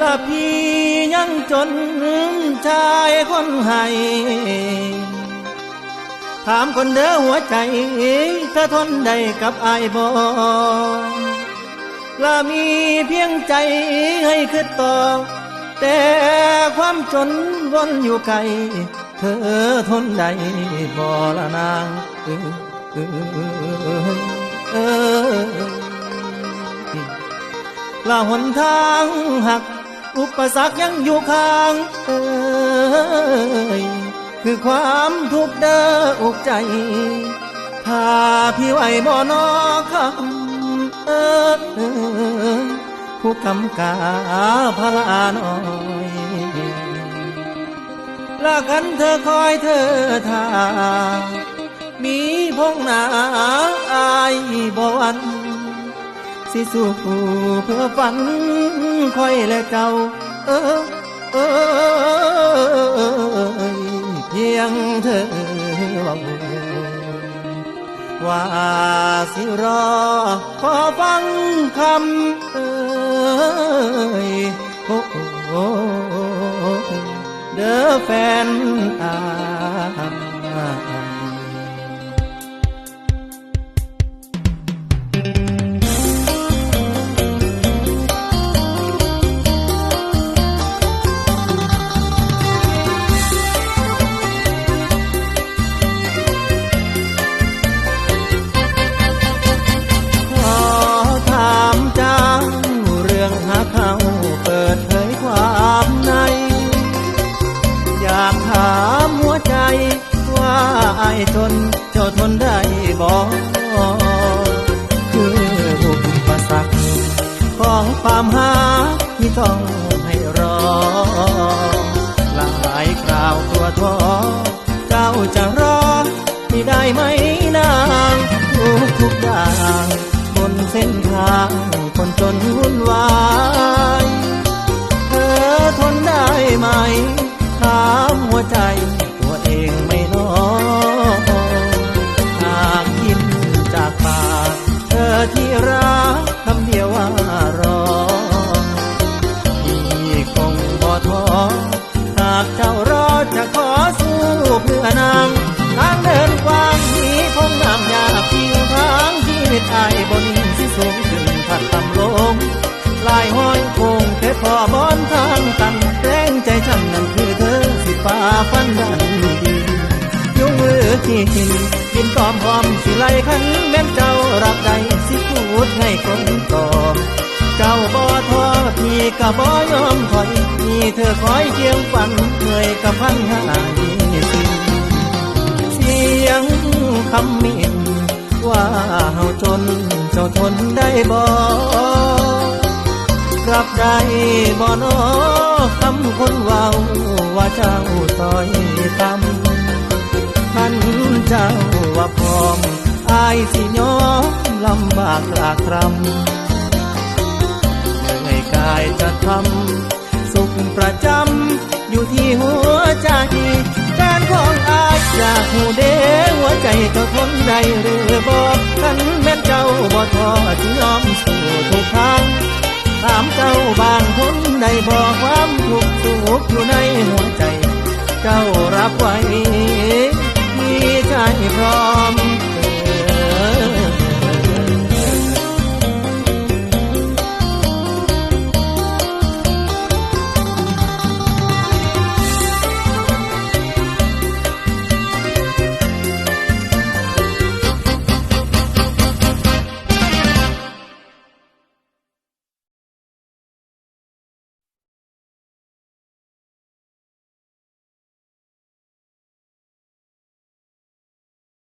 ละพี่ยังจนชายคนให้ถามคนเด้อหัวใจเธอทนได้กับไอายบ่ละมีเพียงใจให้คิดต่อ แต่ความจนวนอยู่ไกล เธอทนได้บ่ละนางเออ เออละหนทางหัก อุปสรรคยังอยู่ข้าง เอ้ยคือความทุกข์เด้ออุกใจถ้าพี่ไหวบ่นอคำเออผู้กำกาพลาน้อยละกันเธอคอยเธอทามีพงหนาอ บ่หวันสิสู้เพื่อฝันคอยและเจ้า เออเออเพียงเธอว่าว่าสิรอ ขอฟังคำเอยโอ้โอ้เด้อแฟนอา อ้ายจนเจ้าทนได้บอกคืออุปสรรคของความหาที่ต้องให้รอ หลายคราวตัวท้อเจ้าจะรอที่ได้ไหมนางทุกทุกอย่างบนเส้นทางคนจนวุ่นวายเธอทนได้ไหมถามหัวใจ สูงขึ้นพัดต่ำลงลายห้อยคงแต่พอบอนทางตันแรงใจฉันนั่นคือเธอสิฟ้าฟันดันดียุงมือที่หินกินตอมพร้อมสิไลขันแม่นเจ้ารับใดสิพูดให้คนต่อเจ้าบ่ท้อพี่ก็บ่ยอมถอยมีเธอคอยเคียงฝันเหนื่อยกับพันหายสิเสียงคำมิน ว่าเฮาจนเจ้าทนได้บ่รับได้บ่นอคำคนเว้าว่าเจ้าต่อยตำท่านเจ้าว่าพร้อมอายสิยอมลำบากลากครำเหนื่อยกายจะทำสุขประจำอยู่ที่หัวใจการของอายอยากหูเด้ หัวใจเจ้าทนได้หรือบอกกันแม่นเจ้าบ่ท้อสิยอมสู่ทุกทางถามเจ้าบางคนได้บอกความทุกข์สุขอยู่ในหัวใจ เจ้ารับไว้